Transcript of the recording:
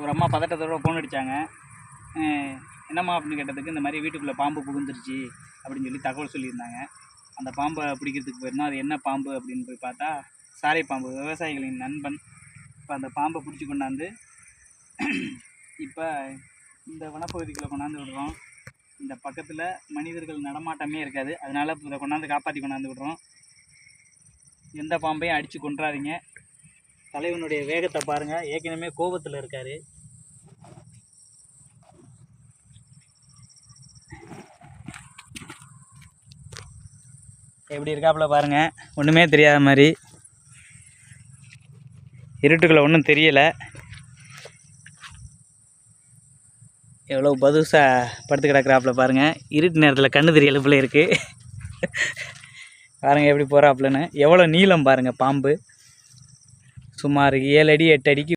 ஒரு அம்மா பதட்டத்தோட ஃபோன் அடித்தாங்க என்னம்மா அப்படின்னு கேட்டதுக்கு இந்த மாதிரி வீட்டுக்குள்ளே பாம்பு புகுந்துருச்சு அப்படின்னு சொல்லி தகவல் சொல்லியிருந்தாங்க. அந்த பாம்பை பிடிக்கிறதுக்கு போயிருந்தோம் அது என்ன பாம்பு அப்படின்னு போய் பார்த்தா சாரை பாம்பு விவசாயிகளின் நண்பன். இப்போ அந்த பாம்பை பிடிச்சி கொண்டாந்து இப்போ இந்த வனப்பகுதிக்குள்ளே கொண்டாந்து விடுறோம். இந்த பக்கத்தில் மனிதர்கள் நடமாட்டமே இருக்காது. அதனால் இதை கொண்டாந்து காப்பாற்றி கொண்டாந்து விடுறோம். எந்த பாம்பையும் அடித்து கொண்டுறாதீங்க தலைவனுடைய வேகத்தை பாருங்கள் ஏற்கனவே கோபத்தில் இருக்கார். எப்படி இருக்காப்புல பாருங்க. ஒன்றுமே தெரியாத மாதிரி. இருட்டுக்குள்ளே ஒன்றும் தெரியலை. எவ்வளோ பதுசாக படுத்து கிடக்குறாப்புல பாருங்கள் இருட்டு நேரத்தில் கண்ணு தெரியல போல இருக்குது பாருங்கள் எப்படி போகிறாப்புலன்னு எவ்வளோ நீளம் பாருங்கள் பாம்பு. சுமார் ஏழு அடி எட்டு அடிக்கு